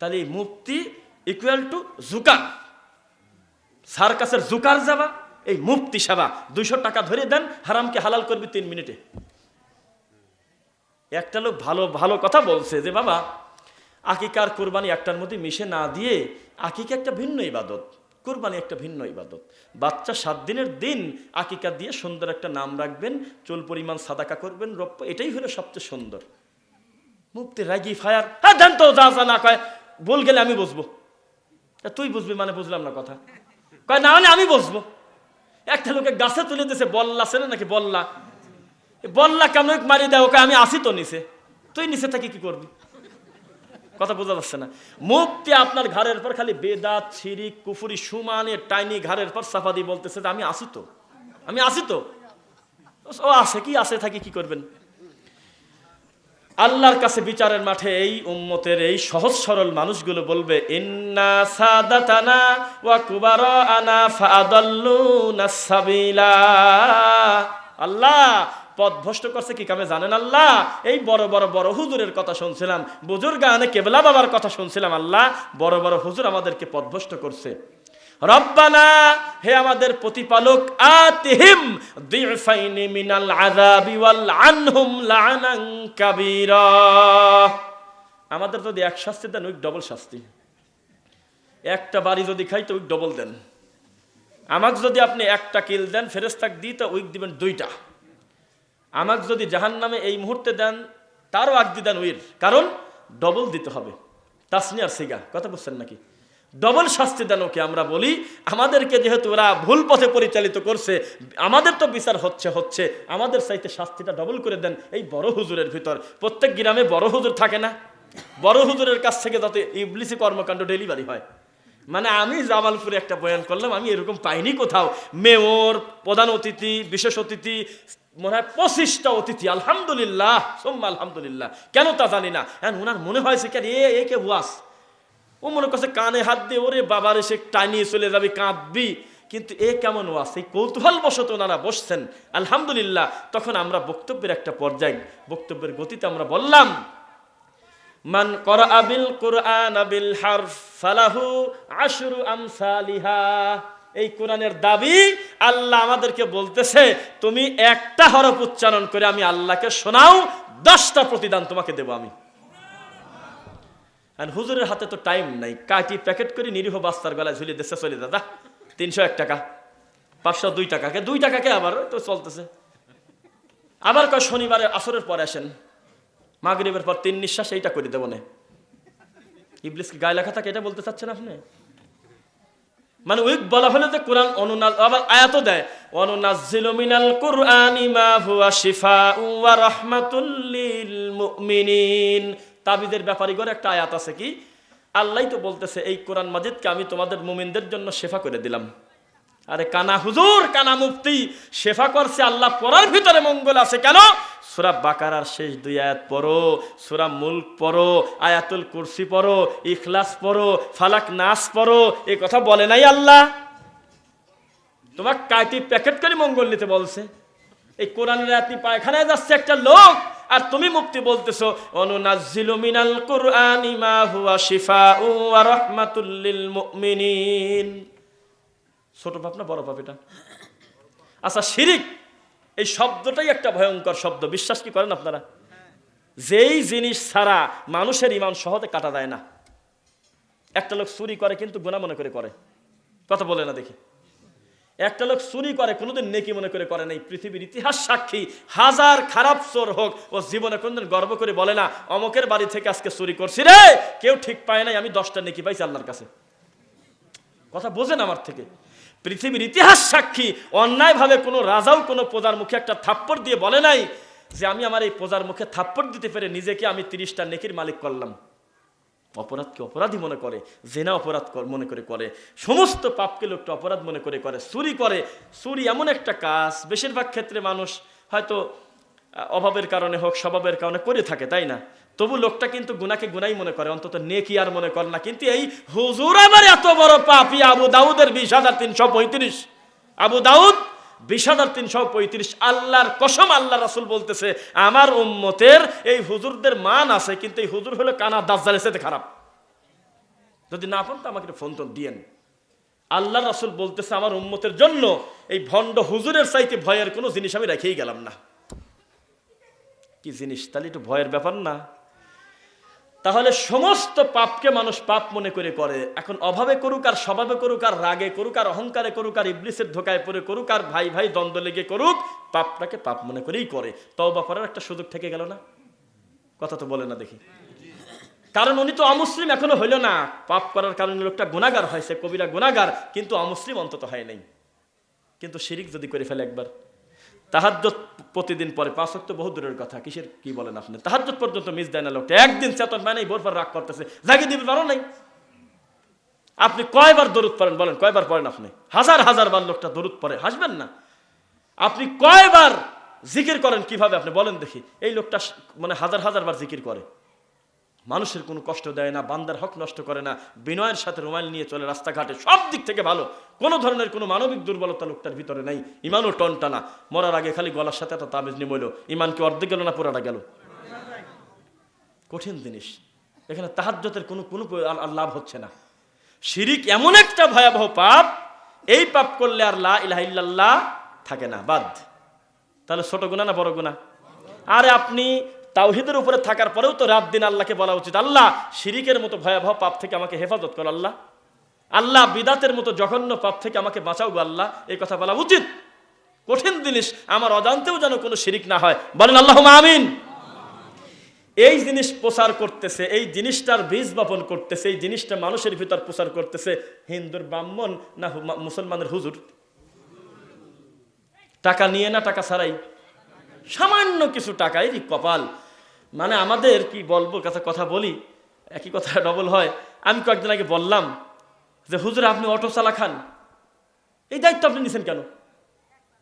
তাহলে মুফতি equal to জুকার। সার্কাসের জুকার যাবা, এই মুফতি সেবা। দুইশো টাকা ধরে দেন, হারামকে হালাল করবি তিন মিনিটে। একটা লোক ভালো ভালো কথা বলছে যে, বাবা, আকিকার কোরবানি একটার মধ্যে মিশে না দিয়ে আকিকা একটা ভিন্ন ইবাদত, কোরবানি একটা ভিন্ন ইবাদত। বাচ্চা সাত দিনের দিন আকিকা দিয়ে সুন্দর একটা নাম রাখবেন, চুল পরিমাণ সাদাকা করবেন রপ্য এটাই হলো সবচেয়ে সুন্দর। মুক্তি রাগি ফায়ার হ্যাঁ দেন তো যা যা না কয়। বল গেলে আমি বসবো। তুই বুঝবি মানে বুঝলাম না কথা। কয়, না মানে আমি বসবো। একটা লোকে গাছে তুলে দিয়েছে বল্লা ছেলে নাকি বল্লা? বল্লা কেমন মারি দেয়? ওকে আমি আসি তো নিচে। তুই নিচে থাকি কি করবি? কথা বোঝা যাচ্ছে না। মুক্তি আপনার ঘাড়ের পর খালি বেদাত, ছিরি, কুফুরি, সুমানে, টাইনি ঘাড়ের পর সাফাদি বলতেছে যে আমি আসি তো। আমি আসি তো? ও আসে, কি আসে, থাকি, কি করবেন? আল্লাহর কাছে বিচারের মাঠে এই উম্মতের এই সহজ সরল মানুষগুলো বলবে, ইন্না সাদাতানা ওয়া কুবারানা ফাদাল্লুনা সাবিলা। আল্লাহ পথভ্রষ্ট করছে কি কামে জানেন আল্লাহ? এই বড় বড় বড় হুজুরের কথা শুনছিলাম বুজুর গানে কেবলা বাবার কথা শুনছিলাম আল্লাহ, বড় বড় হুজুর আমাদেরকে পথভ্রষ্ট করছে। রব্বানা, হে আমাদের প্রতিপালক, আতিহিম দিফাইনি মিনাল আযাবি ওয়াল আনহুম লানান কাবীরা। আমাদের যদি এক শাস্তি দেন, ওই ডবল শাস্তি। একটা বাড়ি যদি খাই, তো ওই ডবল দেন। আমাকে যদি আপনি একটা কিল দেন ফেরেস্তাক দিই তো উইক দিবেন দুইটা। আমাকে যদি জাহান নামে এই মুহূর্তে দেন, তারও আগ দেন উইর কারণ ডবল দিতে হবে। তাসনিয়ার সিগা। কথা বুঝছেন নাকি? ডবল শাস্তি দেন ওকে আমরা বলি। আমাদেরকে যেহেতু ওরা ভুল পথে পরিচালিত করছে, আমাদের তো বিচার হচ্ছে হচ্ছে। আমাদের চাইতে শাস্তিটা ডবল করে দেন এই বড় হুজুরের ভিতর। প্রত্যেক গ্রামে বড় হুজুর থাকে না। বড় হুজুরের কাছ থেকে যাতে ইবলিসি কর্মকাণ্ড ডেলিভারি হয়। মানে আমি জামালপুরে একটা বয়ান করলাম, আমি এরকম পাইনি কোথাও। মেয়র, প্রধান অতিথি, বিশেষ অতিথি, মনে হয় পঁচিশটা অতিথি, আলহামদুলিল্লাহ, সোম্মা আলহামদুলিল্লাহ। কেন তা জানি না। ওনার মনে হয়েছে কেন এ কে ওয়াস? ও মনে করছে কানে হাত দিয়ে, ওরে বাবার এসে টানিয়ে চলে যাবি, কাঁদবি। কিন্তু এ কেমন ওয়াস এই কৌতূহল বশত ওনারা বসছেন। আলহামদুলিল্লাহ, তখন আমরা বক্তব্যের একটা পর্যায়, বক্তব্যের গতিতে আমরা বললাম, মান করা আবিল কোরআন আবিল হারফ ফালাহু আশরু আমসালিহা। এই কোরআনের দাবি আল্লাহ আমাদেরকে বলতেছে, তুমি একটা হরফ উচ্চারণ করে আমি আল্লাহকে শোনাও, দশটা প্রতিদান তোমাকে দেব আমি। আর হুজুরের হাতে তো টাইম নাই। কাটি প্যাকেট করে নিরীহ বাস্তার গলায় ঝুলিয়ে দেশে চলে দাদা তিনশো এক টাকা, পাঁচশো দুই টাকাকে দুই টাকাকে আবার? তো চলতেছে। আবার কয়, শনিবারে আসরের পরে আসেন। মাগরিবের পর তিন নিঃশ্বাস এইটা করে দেবো না। ইবলিস কি গায়ে লেখা থাকে? এটা বলতে চাচ্ছেন আপনি? মানে উইক বলা হলে যে কোরআন অনুনাজ, আবার আয়াতও দেয়, অনুনাজ্জিলু মিনাল কুরআনি মা হুয়া শিফা ওয়া রাহমাতুল লিল মুমিনিন। তাবিদের ব্যাপারে করে একটা আয়াত আছে কি? আল্লাহ তো বলতেছে, এই কোরআন মাজিদকে আমি তোমাদের মুমিনদের জন্য শেফা করে দিলাম। আরে কানা হুজুর, কানা মুফতি, শেফা করছে আল্লাহ পড়ার ভিতরে মঙ্গল আছে কেন? সুরা বাকারার শেষ দুই আয়াত পড়ো, সুরা মুল্ক পড়ো, আয়াতুল কুরসি পড়ো, ইখলাস পড়ো, ফালাক নাস পড়ো, এ কথা বলে নাই আল্লাহ? তোমার কাটি প্যাকেট করে মঙ্গল নিতে বলছে। এই কোরআনের আয়াতি পায়খানায় যাচ্ছে একটা লোক, আর তুমি মুক্তি বলতেছো, অনুনাজ্জিলু মিনাল কুরআনি মা হুয়া শিফাউ ওয়া রাহমাতুল লিল মুমিনিন। ছোট পাপ না, বড় পাপ এটা? আচ্ছা শিরিক, এই শব্দটাই একটা ভয়ঙ্কর শব্দ, বিশ্বাস কি করেন আপনারা? যেই জিনিস ছাড়া মানুষের ইমান সহজে কাটা যায় না। একটা লোক চুরি করে কিন্তু গুণা মনে করে করে। কথা বলে না দেখি। একটা লোক চুরি করে, কোনোদিন নেকি মনে করে করে নাই। পৃথিবীর ইতিহাস সাক্ষী, হাজার খারাপ চোর হোক, ও জীবনে কোনোদিন গর্ব করে বলে না, অমকের বাড়ি থেকে আজকে চুরি করছি রে! কেউ ঠিক পায় নাই, আমি দশটা নেকি পাইছি আল্লাহর কাছে। কথা বোঝেন আমার থেকে। পৃথিবীর ইতিহাস সাক্ষী, অন্যায়ভাবে কোনো রাজাও কোনো প্রজার মুখে একটা থাপ্পড় দিয়ে বলে নাই যে, আমি আমার এই প্রজার মুখে থাপ্পড় দিতে পেরে নিজেকে আমি তিরিশটা নেকির মালিক করলাম। অপরাধকে অপরাধী মনে করে, জেনা অপরাধ মনে করে করে, সমস্ত পাপকে লোকটা অপরাধ মনে করে করে, চুরি করে। চুরি এমন একটা কাজ, বেশিরভাগ ক্ষেত্রে মানুষ হয়তো অভাবের কারণে হোক, স্বভাবের কারণে করে থাকে, তাই না? তবু লোকটা কিন্তু গুনাকে গুনাই মনে করে, অন্তত নেকি আর মনে করে না। কিন্তু এই হুজুর আবার এত বড় পাপি, আবু দাউদের বিশ হাজার তিনশো পঁয়ত্রিশ। আবু দাউদ বিশ হাজার তিনশো পঁয়ত্রিশ আল্লাহর কসম আল্লাহ রাসুল বলতেছে, আমার উম্মতের এই হুজুরদের মান আছে, কিন্তু এই হুজুর হলো কানা দাজ্জালের সাথে খারাপ। যদি না পান তো আমাকে ফোন টোন দিয়েন আল্লাহ রাসুল বলতেছে, আমার উম্মতের জন্য এই ভণ্ড হুজুরের চাইতে ভয়ের কোনো জিনিস আমি রেখেই গেলাম না। কি জিনিস? তাহলে একটু ভয়ের ব্যাপার না। তাহলে সমস্ত পাপকে মানুষ পাপ মনে করে করে। এখন অভাবে করুক আর স্বভাবে করুক আর রাগে করুক আর অহংকারে করুক আর ইবলিসের ধোকায় পড়ে করুক আর ভাই ভাই দ্বন্দ্ব লেগে করুক, পাপটাকে পাপ মনে করেই করে। তওবা করার একটা সুযোগ থেকে গেল না? কথা তো বলে না দেখি। কারণ উনি তো অমুসলিম, এখনও হইল না। পাপ করার কারণে লোকটা গুণাগার হয়েছে কবিরা গুণাগার কিন্তু অমুসলিম অন্তত হয় নাই। কিন্তু শিরিক যদি করে ফেলে একবার। তাহাজ্জত প্রতিদিন পরে, পাঁচ তো বহু দূরের কথা, কিসের কি বলেন আপনি? তাহাজ্জত পর্যন্ত মিস দেয় না লোকটা। একদিন চেতন মানে বোর পর রাগ করতেছে। জাগিয়ে দিবে পারো নাই। আপনি কয়বার দরুদ পড়েন, বলেন, কয়বার পড়েন আপনি? হাজার হাজার বার লোকটা দরুদ পড়ে, হাসবেন না। আপনি কয়বার জিকির করেন, কীভাবে? আপনি বলেন দেখি। এই লোকটা মানে হাজার হাজার বার জিকির করে। মানুষের কোনো কষ্ট দেয় না, বান্দার হক নষ্ট করে না, বিনয়ের সাথে রুমাল নিয়ে চলে রাস্তাঘাটে, সব দিক থেকে ভালো। কোনো ধরনের কোনো মানবিক দুর্বলতা লোকটার ভিতরে নেই, ইমানও টনটানা। মরার আগে খালি গলার সাথে একটা তাবিজ নিয়ে মইল ইমানকে অর্ধেক গেল না পুরাটা গেল? কঠিন জিনিস। এখানে তাহাজ্যতের কোনো কোনো লাভ হচ্ছে না। শিরিক এমন একটা ভয়াবহ পাপ, এই পাপ করলে আর লা ইলাহা থাকে না, বাদ। তাহলে ছোট গুণা না বড় গুণা? আরে আপনি তাওহিদের উপরে থাকার পরেও তো রাত দিন আল্লাহকে বলা উচিত। আল্লাহ, শিরিকের মতো ভয়াবহ পাপ থেকে আমাকে হেফাজত করো আল্লাহ। আল্লাহ, বিদাতের মতো জঘন্য পাপ থেকে আমাকে বাঁচাও গো আল্লাহ। এই কথা বলা উচিত। কঠিন জিনিস, আমার অজান্তেও যেন কোনো শিরিক না হয়। বলেন আল্লাহ আমিন। এই জিনিস প্রচার করতেছে, এই জিনিসটার বীজ বপন করতেছে, এই জিনিসটা মানুষের ভিতর প্রচার করতেছে। হিন্দুর ব্রাহ্মণ না মুসলমানের হুজুর? টাকা নিয়ে না, টাকা ছাড়াই? সামান্য কিছু টাকাই কপাল। মানে আমাদের, কি বলব কাছে কথা বলি, একই কথা ডবল হয়। আমি কয়েকদিন আগে বললাম যে, হুজুর, আপনি অটো চালা খান। এই দায়িত্ব আপনি নিছেন কেন?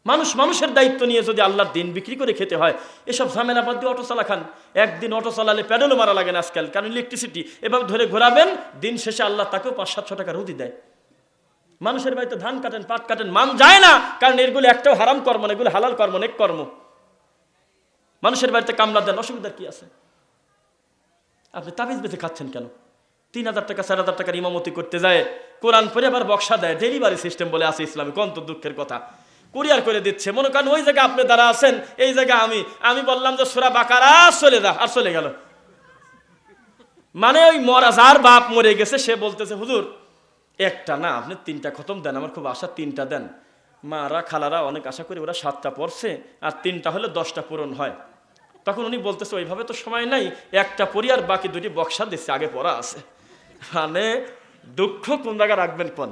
মানুষ, মানুষের দায়িত্ব নিয়ে যদি আল্লাহর দিন বিক্রি করে খেতে হয়, এসব ঝামেলা বাদ দিয়ে অটো চালা খান। একদিন অটো চালালে প্যাডেলও মারা লাগে না আজকাল, কারণ ইলেকট্রিসিটি এভাবে ধরে ঘোরাবেন, দিন শেষে আল্লাহ তাকেও পাঁচ সাতশো টাকা রুদি দেয়। মানুষের বাড়িতে ধান কাটেন, পাট কাটেন, মান যায় না, কারণ এগুলো একটাও হারাম কর্ম না, এগুলো হালাল কর্ম অনেক কর্ম। মানুষের বাড়িতে কামলা দেন, অসুবিধার কি আছে? আপনি তাবিজ বেঁচে খাচ্ছেন কেন? তিন হাজার টাকা, চার হাজার টাকার ইমামতি করতে যায়, কোরআন পরে আবার বক্সা দেয়, ডেলিভারি সিস্টেম বলে আছে ইসলামে কত দুঃখের কথা। কুরিয়ার করে দিচ্ছে, মনে করেন ওই জায়গায় আপনি দাঁড়া আছেন, এই জায়গায় আমি আমি বললাম যে সোরা বাকারা চলে যা, আর চলে গেল। মানে ওই মরা যার বাপ মরে গেছে, সে বলতেছে, হুজুর, একটা না, আপনি তিনটা খতম দেন, আমার খুব আশা, তিনটা দেন। মারা, খালারা অনেক আশা করি ওরা সাতটা পড়ছে, আর তিনটা হলে দশটা পূরণ হয়। তখন উনি বলতেছে, ওইভাবে তো সময় নাই, একটা পড়ি আর বাকি দুটি বক্সা দিচ্ছে আগে পড়া আছে। মানে দুঃখ কোন জায়গায় রাখবেন পন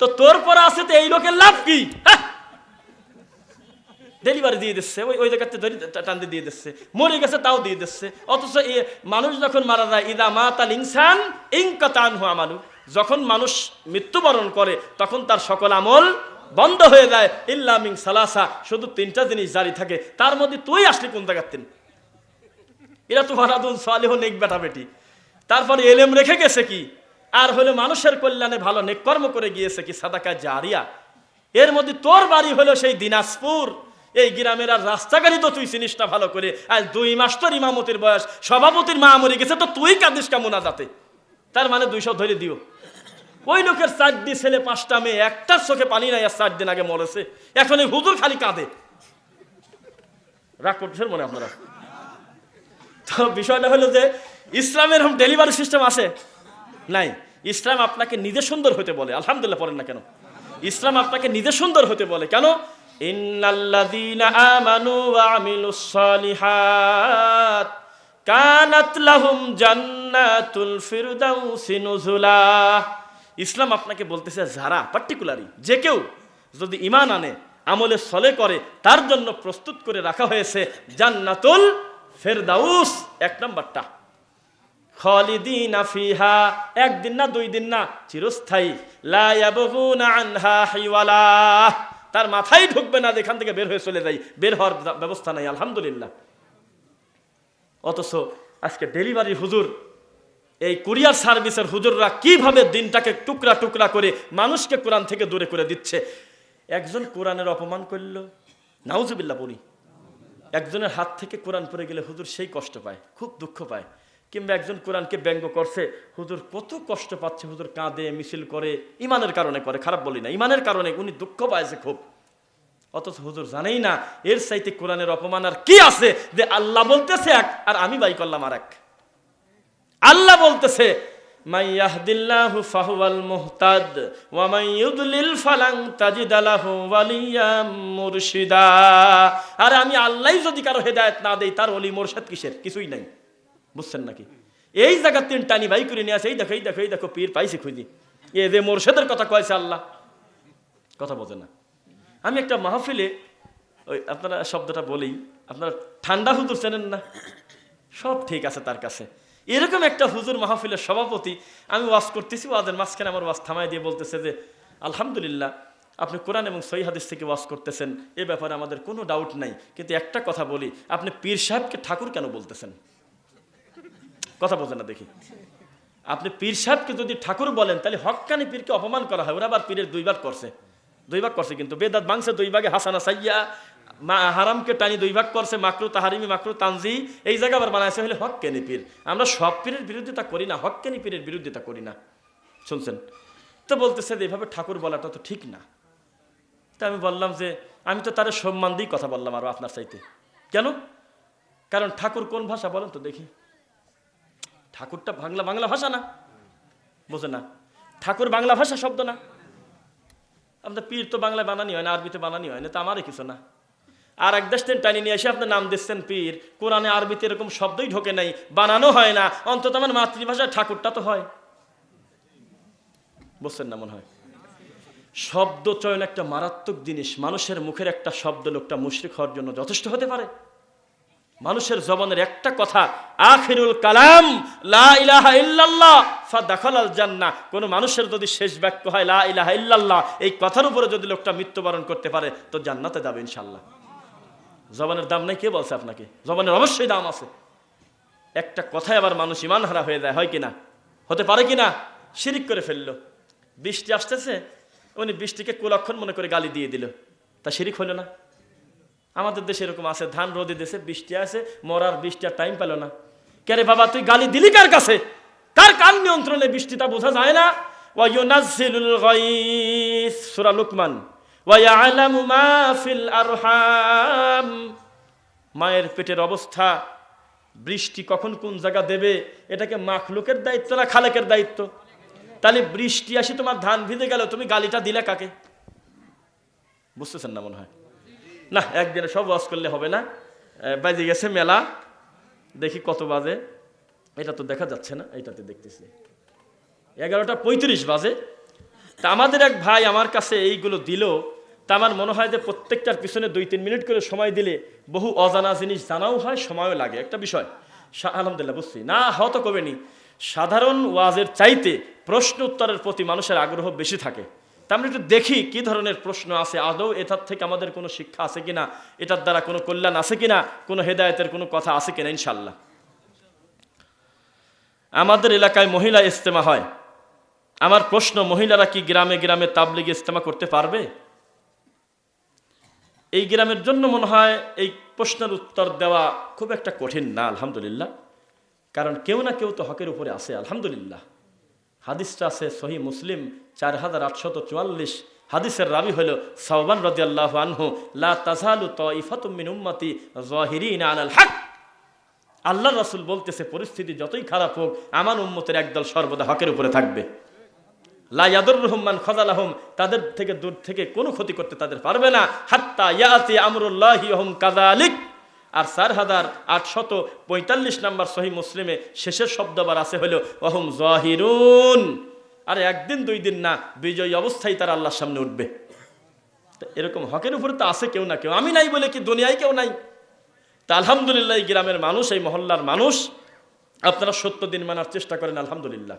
তো তোর পড়া আছে তো এই লোকের লাভ কি? হ্যাঁ? ডেলিভারি দিয়ে দিচ্ছে, ওই ওই জায়গাতে ধরি টান দিয়ে দিচ্ছে। মরে গেছে তাও দিয়ে দিচ্ছে। অথচ মানুষ যখন মারা যায়, ইদা মা তাল ইনসান ইনকাতান হুয়া মানু যখন মানুষ মৃত্যুবরণ করে, তখন তার সকল আমল বন্ধ হয়ে যায়। ইল্লামিং সালাসা, শুধু তিনটা জিনিস জারি থাকে। তার মধ্যে তুই আসলি কোন জায়গার তিন এরা তো হারাদুল সালেহ নেক বেটা বেটি। তারপরে এলেম রেখে গেছে কি? আর হলো মানুষের কল্যাণে ভালো নেক কর্ম করে গিয়েছে কি সাদাকা জারিয়া? এর মধ্যে তোর বাড়ি হলো সেই দিনাজপুর। এই গ্রামের আর রাস্তাঘাটই তো তুই চিনিস না ভালো করে। আর দুই মাস তোর ইমামতির বয়স, সভাপতির মা মরে গেছে, তো তুই কাঁদিস কেমন যাতে তার মানে দুইশো ধরে দিও। ওই লোকের চারটি ছেলে, পাঁচটা মেয়ে একটার চোখে পানি নাই, আর চার দিন আগে মরেছে। এখন এই হুজুর খালি কাঁদে। রাগ করতেছেন মনে আপনারা? তো বিষয়টা হলো যে, ইসলামের এরকম ডেলিভারি সিস্টেম আছে? নাই। ইসলাম আপনাকে নিজে সুন্দর হতে বলে। আলহামদুলিল্লাহ পড়েন না কেন? ইসলাম আপনাকে নিজে সুন্দর হতে বলে। কেন? কানাত লাহুম জান্নাতুল ফিরদাউসি নুজুলা। ইসলাম আপনাকে বলতেছে যারা পার্টিকুলারই যে কেউ যদি ইমান আনে, আমলে সলে করে, তার জন্য প্রস্তুত করে রাখা হয়েছে জান্নাতুল ফেরদাউস। এক নম্বরটা। খালিদিনা ফিহা, একদিন না, দুই দিন না, চিরস্থায়ী। লা ইয়াবগুনা আনহা হিওয়ালা। তার মাথায় ঢুকবে না যেখান থেকে বের হয়ে চলে যাই। বের হওয়ার ব্যবস্থা নাই, আলহামদুলিল্লাহ। অথচ আজকে ডেলিভারি হুজুর এই কুরিয়ার সার্ভিসের হুজুররা কীভাবে দিনটাকে টুকরা টুকরা করে মানুষকে কোরআন থেকে দূরে করে দিচ্ছে? একজন কোরআনের অপমান করল। নাউজুবিল্লা পড়ি। একজনের হাত থেকে কোরআন পড়ে গেলে হুজুর সেই কষ্ট পায়, খুব দুঃখ পায়। কিংবা একজন কোরআনকে ব্যঙ্গ করছে, হুজুর কত কষ্ট পাচ্ছে, হুজুর কাঁদে, মিছিল করে, ইমানের কারণে করে, খারাপ বলি না, ইমানের কারণে উনি দুঃখ পাইছে খুব। অথচ হুজুর জানেই না, এর চাইতে কোরআনের অপমান আর কি আছে যে আল্লাহ বলতেছে এক আর আমি বাই করলাম আর এক আল্লাহ বলতেছে মাই ইয়াহদিল্লাহু ফাহুয়াল মুহতাদ ওয়া মাই ইউদলিল তাজিদ লাহু ওয়ালিয়াম মুরশিদা। আর আমি আল্লাহই যদি কারও হেদায়েত না দেই, তার ওলি মুরশিদ কিসের? কিছুই নাই। বুঝছেন নাকি? এই জায়গা তিন টানি বাই করে নিয়ে আসে, এই দেখো এই দেখো এই দেখো, পীর পাইছি খুঁজি। এ যে মোরশেদের কথা কয়েছে আল্লাহ। কথা বোঝে না। আমি একটা মাহফিলে, ওই আপনারা শব্দটা বলেই আপনারা ঠান্ডা হুজুর চেনেন না? সব ঠিক আছে তার কাছে। এরকম একটা হুজুর মাহফিলের সভাপতি আমি ওয়াজ করতেছি, ওয়াজের মাঝখানে আমার ওয়াজ থামায় দিয়ে বলতেছে যে, আলহামদুলিল্লাহ, আপনি কোরআন এবং সহি হাদিস থেকে ওয়াজ করতেছেন, এ ব্যাপারে আমাদের কোনো ডাউট নাই। কিন্তু একটা কথা বলি, আপনি পীর সাহেবকে ঠাকুর কেন বলতেছেন? কথা বোঝে না দেখি। আপনি পীর সাহেবকে যদি ঠাকুর বলেন, তাহলে হক্কানি পীরকে অপমান করা হয়। ওরা আবার পীরের দুই ভাগ করছে। দুই ভাগ করছে কিন্তু, বেদাত বাংশে দুই ভাগে, হাসানা সাইয়া মা হারামকে টানি দুই ভাগ করছে, মাকরু তাহারিমি, মাকরু তানজি, এই জায়গা আবার বানাইছে হলে হক কেনি পীর আমরা সব পীরের বিরোধিতা করি না হক কেনি পীরের বিরোধিতা করি না। শুনছেন? তো বলতেছে যে এভাবে ঠাকুর বলাটা তো ঠিক না। তা আমি বললাম যে, আমি তো তার সম্মান দিয়েই কথা বললাম আরও আপনার চাইতে। কেন? কারণ ঠাকুর কোন ভাষা বলেন তো দেখি। ঠাকুরটা বাংলা বাংলা ভাষা না। বোঝে না। ঠাকুর বাংলা ভাষা শব্দ না। আপনার পীর তো বাংলায় বানানি হয় না, আরবিতে বানানি হয় না, তো আমারই কিছু না। আর এক দেশ টানি নিয়ে এসে আপনার নাম দিচ্ছেন পীর। কোরআনে, আরবিতে এরকম শব্দই ঢোকে নাই, বানানো হয় না, অন্তত আমার মাতৃভাষায় ঠাকুরটা তো হয়। বুঝছেন না মনে হয়? শব্দ চয়ন একটা মারাত্মক জিনিস, মানুষের মুখের একটা শব্দ লোকটা মুশরিক হওয়ার জন্য যথেষ্ট হতে পারে। মানুষের জবানের একটা কথা, আখিরুল কালাম, লা ইলাহা ইল্লাল্লাহ ফা দাখালাল জান্নাহ। কোন মানুষের যদি শেষ বাক্য হয়, লা ইলাহা ইল্লাল্লাহ, এই কথার উপরে যদি লোকটা মৃত্যুবরণ করতে পারে, তো জান্নাতে যাবে ইনশাআল্লাহ। জবানের দাম নাই, কে বলছে আপনাকে? জবানের অবশ্যই দাম আছে। একটা কথায় আবার মানুষ ইমান হারা হয়ে যায়, হয় কিনা? হতে পারে কি না শিরিক করে ফেলল। বৃষ্টি আসতেছে, উনি বৃষ্টিকে কুলক্ষণ মনে করে গালি দিয়ে দিল। তা শিরিক হলো না। আমাদের দেশে এরকম আছে, ধান রোদে দেশে বৃষ্টি আছে মরার বৃষ্টি আর টাইম পেল না। কে বাবা, তুই গালি দিলি কার কাছে? কার কার নিয়ন্ত্রণে বৃষ্টিটা বোঝা যায় না? গাইস সূরা লুকমান। ওয়ায়ালামু মা ফিল আরহাম। মায়ের পেটের অবস্থা, বৃষ্টি কখন কোন জায়গা দেবে, এটাকে মাখলুকের দায়িত্ব না খালেকের দায়িত্ব? তাহলে বৃষ্টি আসি তোমার ধান ভিজে গেল, তুমি গালিটা দিলে কাকে? বুঝতেছেন না মনে হয়? না, একদিনে সব ওয়াশ করলে হবে না। বাজে গেছে মেলা। দেখি কত বাজে। এটা তো দেখা যাচ্ছে না এটাতে দেখতেছি। এগারোটা পঁয়ত্রিশ বাজে। তা আমাদের এক ভাই আমার কাছে এইগুলো দিল। তা আমার মনে হয় যে প্রত্যেকটার পিছনে দুই, তিন মিনিট করে সময় দিলে বহু অজানা জিনিস জানাও হয়, সময়ও লাগে। একটা বিষয় আলহামদুলিল্লাহ, বুঝছি। না হয়তো কবেনি? সাধারণ ওয়াজের চাইতে প্রশ্ন উত্তরের প্রতি মানুষের আগ্রহ বেশি থাকে। তা আমরা একটু দেখি কি ধরনের প্রশ্ন আছে। আদৌ এটার থেকে আমাদের কোনো শিক্ষা আছে কিনা? এটার দ্বারা কোনো কল্যাণ আছে কিনা? কোনো হেদায়েতের কোনো কথা আছে কিনা ইনশাল্লাহ আমাদের এলাকায় মহিলা ইস্তেমা হয়। আমার প্রশ্ন, মহিলারা কি গ্রামে গ্রামে তাবলিগ ইস্তেমা করতে পারবে? এই গ্রামের জন্য মনে হয় এই প্রশ্নের উত্তর দেওয়া খুব একটা কঠিন না, আলহামদুলিল্লাহ। কারণ কেউ না কেউ তো হকের উপরে আছে, আলহামদুলিল্লাহ। হাদিসটা আছে সহি মুসলিম, চার হাজার আটশত চুয়াল্লিশ। হাদিসের রাবি হল সাহবান আল্লাহ আনহু, লা তাজালু তঈফাতুমিন উম্মতি জাহিরিন আলাল হক। আল্লাহ রাসূল বলতেছে, পরিস্থিতি যতই খারাপ হোক, আমার উম্মতের একদল সর্বদা হকের উপরে থাকবে। লা ইয়াদুর রহমান খজালাহম তাদের থেকে দূর থেকে কোনো ক্ষতি করতে তাদের পারবে না। হাত্তা ইয়াতি হুম কাযালিক। আর চার হাজার আটশত পঁয়তাল্লিশ নাম্বার সহি মুসলিমে শেষের শব্দ আবার আছে হলো অহম জহিরুন। আর একদিন, দুই দিন না, বিজয়ী অবস্থায় তারা আল্লাহর সামনে উঠবে। এরকম হকের উপরে তো আছে কেউ না কেউ। আমি নাই বলে কি দুনিয়ায় কেউ নাই? তা আলহামদুলিল্লাহ, এই গ্রামের মানুষ, এই মহল্লার মানুষ, আপনারা সত্য দিন মানার চেষ্টা করেন, আলহামদুলিল্লাহ।